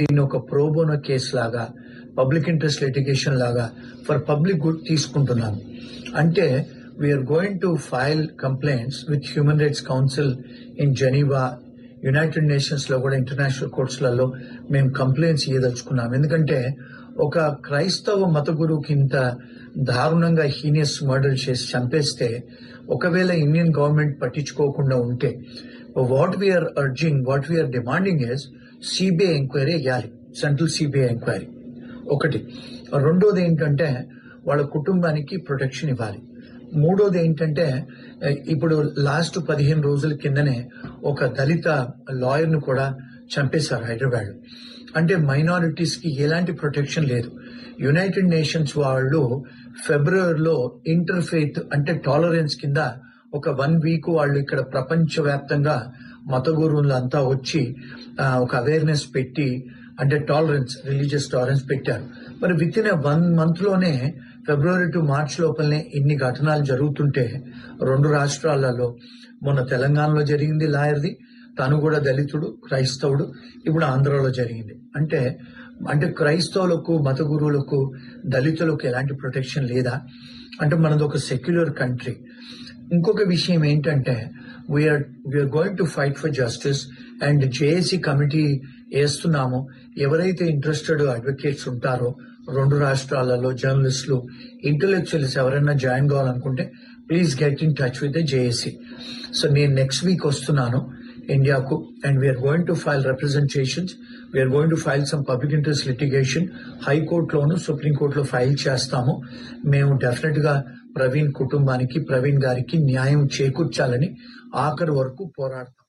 దీన్ని ఒక pro bono case లాగా పబ్లిక్ ఇంట్రెస్ట్ లిటిగేషన్ లాగా ఫర్ పబ్లిక్ గుడ్ తీసుకుంటున్నాను అంటే we are going to file complaints with human rights council in Geneva United నేషన్స్లో కూడా ఇంటర్నేషనల్ కోర్ట్స్లలో మేము కంప్లైంట్స్ ఇయ్యదలుచుకున్నాం. ఎందుకంటే ఒక క్రైస్తవ మత గురువుకి ఇంత దారుణంగా హీనియస్ మర్డర్ చేసి చంపేస్తే ఒకవేళ ఇండియన్ గవర్నమెంట్ పట్టించుకోకుండా ఉంటే what we are urging what we are demanding is CBI enquiry వేయాలి సెంట్రల్ సిబిఐ ఎంక్వైరీ. ఒకటి. రెండోది ఏంటంటే వాళ్ళ కుటుంబానికి ప్రొటెక్షన్ ఇవ్వాలి. మూడోది ఏంటంటే ఇప్పుడు లాస్ట్ పదిహేను రోజుల కిందనే ఒక దళిత లాయర్ను కూడా చంపేశారు హైదరాబాద్ అంటే మైనారిటీస్కి ఎలాంటి ప్రొటెక్షన్ లేదు. యునైటెడ్ నేషన్స్ వాళ్ళు ఫిబ్రవరిలో ఇంటర్ అంటే టాలరెన్స్ కింద ఒక వన్ వీక్ వాళ్ళు ఇక్కడ ప్రపంచవ్యాప్తంగా మత గురువులు అంతా వచ్చి ఒక అవేర్నెస్ పెట్టి అంటే టాలరెన్స్ రిలీజియస్ టాలరెన్స్ పెట్టారు. మరి విత్ ఇన్ వన్ మంత్లోనే ఫిబ్రవరి టు మార్చ్ లోపలనే ఇన్ని ఘటనలు జరుగుతుంటే రెండు రాష్ట్రాలలో మొన్న తెలంగాణలో జరిగింది లాయర్ది తను కూడా దళితుడు క్రైస్తవుడు ఇప్పుడు ఆంధ్రలో జరిగింది. అంటే అంటే క్రైస్తవులకు మత గురువులకు దళితులకు ఎలాంటి ప్రొటెక్షన్ లేదా? అంటే మనది ఒక సెక్యులర్ కంట్రీ ఇంకొక విషయం ఏంటంటే we are we are going to fight for justice and JAC committee వేస్తున్నాము. ఎవరైతే ఇంట్రెస్టెడ్ అడ్వకేట్స్ ఉంటారో రెండు రాష్ట్రాలలో జర్నలిస్టులు ఇంటలెక్చువల్స్ ఎవరైనా జాయిన్ కావాలనుకుంటే please get in touch with the JAC so నేను నెక్స్ట్ వీక్ వస్తున్నాను. ఇండియాకు and we are going to file representations we are going to file some public interest litigation హైకోర్టులోను సుప్రీంకోర్టులో ఫైల్ చేస్తాము. మేము డెఫినెట్గా ప్రవీణ్ కుటుంబానికి ప్రవీణ్ గారికి న్యాయం చేకూర్చాలని ఆఖరి వరకు పోరాడతాం